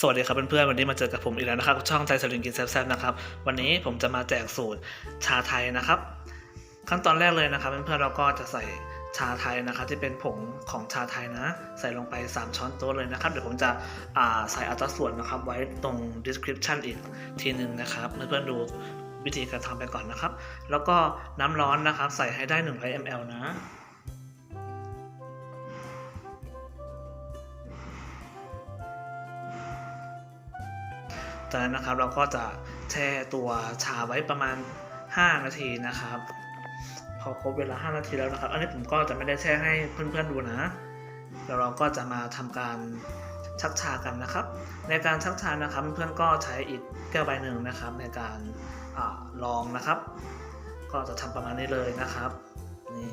สวัสดีครับเพื่อนๆ วันนี้มาเจอกับผมอีกแล้วนะครับ ช่องใจสลิงกินแซ่บๆนะครับ วันนี้ผมจะมาแจกสูตรชาไทยนะครับ ขั้นตอนแรกเลยนะครับเพื่อนๆเราก็จะใส่ชาไทยนะครับที่เป็นผงของชาไทยนะ ใส่ลงไป 3 ช้อนโต๊ะเลยนะครับ เดี๋ยวผมจะใส่อัตราส่วนนะครับ ไว้ตรง description อีกทีหนึ่งนะครับเพื่อนๆดูวิธีการทำไปก่อนนะครับ แล้วก็น้ำร้อนนะครับ ใส่ให้ได้ 100 ml นะ จากนั้นนะครับเราก็จะแช่ตัวชาไว้ประมาณ 5 นาทีนะครับ พอครบเวลา 5 นาทีแล้วนะครับ อันนี้ผมก็จะไม่ได้แช่ให้เพื่อนๆดูนะแล้วเราก็จะมาทำการชักชากันนะครับ ในการชักชานะครับเพื่อนๆก็ใช้อีกแก้วใบหนึ่งนะครับ ในการอลองนะครับ ก็จะทำประมาณนี้เลยนะครับนี่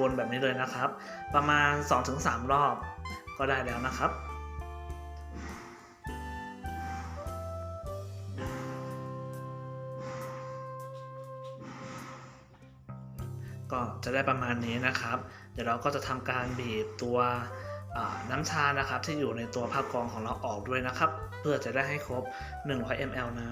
วนๆแบบนี้เลยนะครับ ประมาณ 2-3 รอบก็ได้แล้วนะครับ ก็จะได้ประมาณนี้นะครับ เดี๋ยวเราก็จะทำการบีบตัวน้ำชานะครับ ที่อยู่ในตัวผ้ากรองของเราออกด้วยนะครับ เพื่อจะได้ให้ครบ 100 ml นะ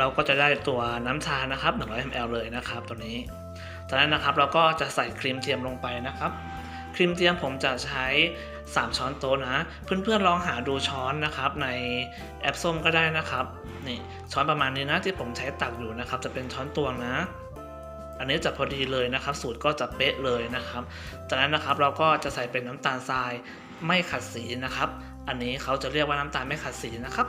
เราก็จะได้ตัวน้ำชานะครับ 100 ml เลยนะครับตัวนี้จากนั้นนะครับเราก็จะใส่ครีมเทียมลงไปนะครับ ครีมเทียมผมจะใช้ 3 ช้อนโต๊ะนะ เพื่อนๆลองหาดูช้อนนะครับในแอปส้มก็ได้นะครับนี่ช้อนประมาณนี้นะที่ผมใช้ตักอยู่นะครับ จะเป็นช้อนตวงนะ อันนี้จะพอดีเลยนะครับ สูตรก็จะเป๊ะเลยนะครับ จากนั้นนะครับเราก็จะใส่เป็นน้ำตาลทรายไม่ขัดสีนะครับ อันนี้เขาจะเรียกว่าน้ำตาลไม่ขัดสีนะครับ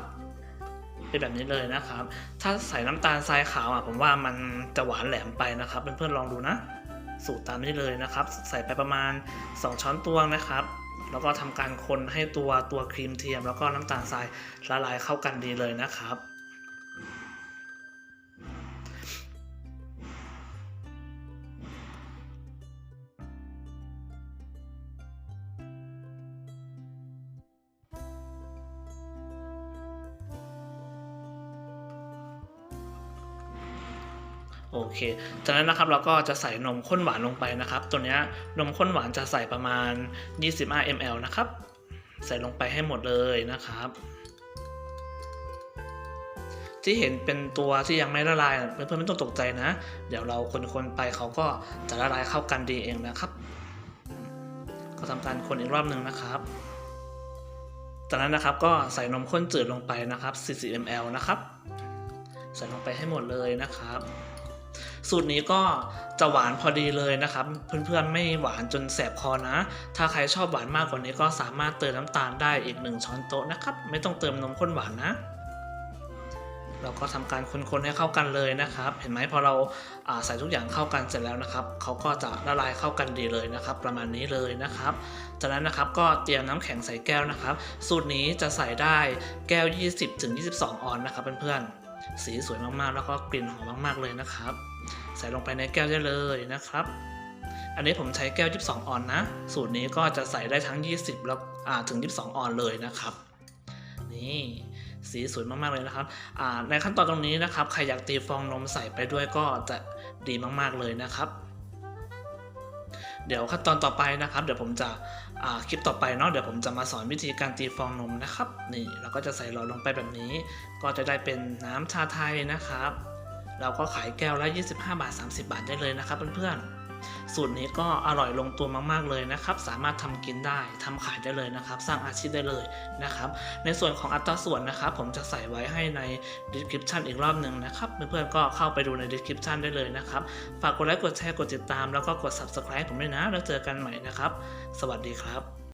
เป็นแบบนี้เลยนะครับ ถ้าใส่น้ำตาลทรายขาวอะผมว่ามันจะหวานแหลมไปนะครับเพื่อนๆลองดูนะ สูตรตามนี้เลยนะครับ ใส่ไปประมาณ 2 ช้อนตวงนะครับแล้วก็ทำการคนให้ตัวตัวครีมเทียม แล้วก็น้ำตาลทรายละลายเข้ากันดีเลยนะครับ โอเค จากนั้นนะครับเราก็จะใส่นมข้นหวานลงไปนะครับ ตัวนี้นมข้นหวานจะใส่ประมาณ 25 ml นะครับ ใส่ลงไปให้หมดเลยนะครับ ที่เห็นเป็นตัวที่ยังไม่ละลายเพื่อนๆไม่ต้องตกใจนะ เดี๋ยวเราคนๆไปเขาก็จะละลายเข้ากันดีเองนะครับ ก็ทำการคนอีกรอบหนึ่งนะครับ จากนั้นนะครับก็ใส่นมข้นจืดลงไปนะครับ 40 ml นะครับใส่ลงไปให้หมดเลยนะครับ สูตรนี้ก็จะหวานพอดีเลยนะครับ เพื่อนๆไม่หวานจนแสบคอนะ ถ้าใครชอบหวานมากกว่านี้ก็สามารถเติมน้ำตาลได้อีก 1 ช้อนโต๊ะนะครับ ไม่ต้องเติมนมข้นหวานนะเราก็ทำการคนๆให้เข้ากันเลยนะครับ เห็นไหมพอเราาใส่ทุกอย่างเข้ากันเสร็จแล้วนะครับเขาก็จะละลายเข้ากันดีเลยนะครับ ประมาณนี้เลยนะครับ จากนั้นนะครับก็เตรียมน้ำแข็งใส่แก้วนะครับ สูตรนี้จะใส่ได้แก้ว 20-22 ออนนะครับเพื่อนๆ สีสวยมากๆ แล้วก็กลิ่นหอมมากๆเลยนะครับ ใส่ลงไปในแก้วได้เลยนะครับ อันนี้ผมใช้แก้ว 22 ออนนะ สูตรนี้ก็จะใส่ได้ทั้ง 20 แล้วอ่าถึง 22 ออนเลยนะครับ นี่สีสวยมากๆเลยนะครับในขั้นตอนตรงนี้นะครับใครอยากตีฟองนมใส่ไปด้วยก็จะดีมากๆเลยนะครับ เดี๋ยวขั้นตอนต่อไปนะครับ เดี๋ยวผมจะคลิปต่อไปเนาะเดี๋ยวผมจะมาสอนวิธีการตีฟองนมนะครับ นี่เราก็จะใส่หลอดลงไปแบบนี้ ก็จะได้เป็นน้ำชาไทยนะครับ เราก็ขายแก้วละ 25 บาท 30 บาทได้เลยนะครับเพื่อนๆ สูตรนี้ก็อร่อยลงตัวมากๆเลยนะครับ สามารถทำกินได้ทำขายได้เลยนะครับ สร้างอาชีพได้เลยนะครับ ในส่วนของอัตราส่วนนะครับ ผมจะใส่ไว้ให้ใน description อีกรอบหนึ่งนะครับ เพื่อนๆก็เข้าไปดูใน description ได้เลยนะครับ ฝากกดไลค์กดแชร์กดติดตาม แล้วก็กด subscribe ผมด้วยนะ แล้วเจอกันใหม่นะครับ สวัสดีครับ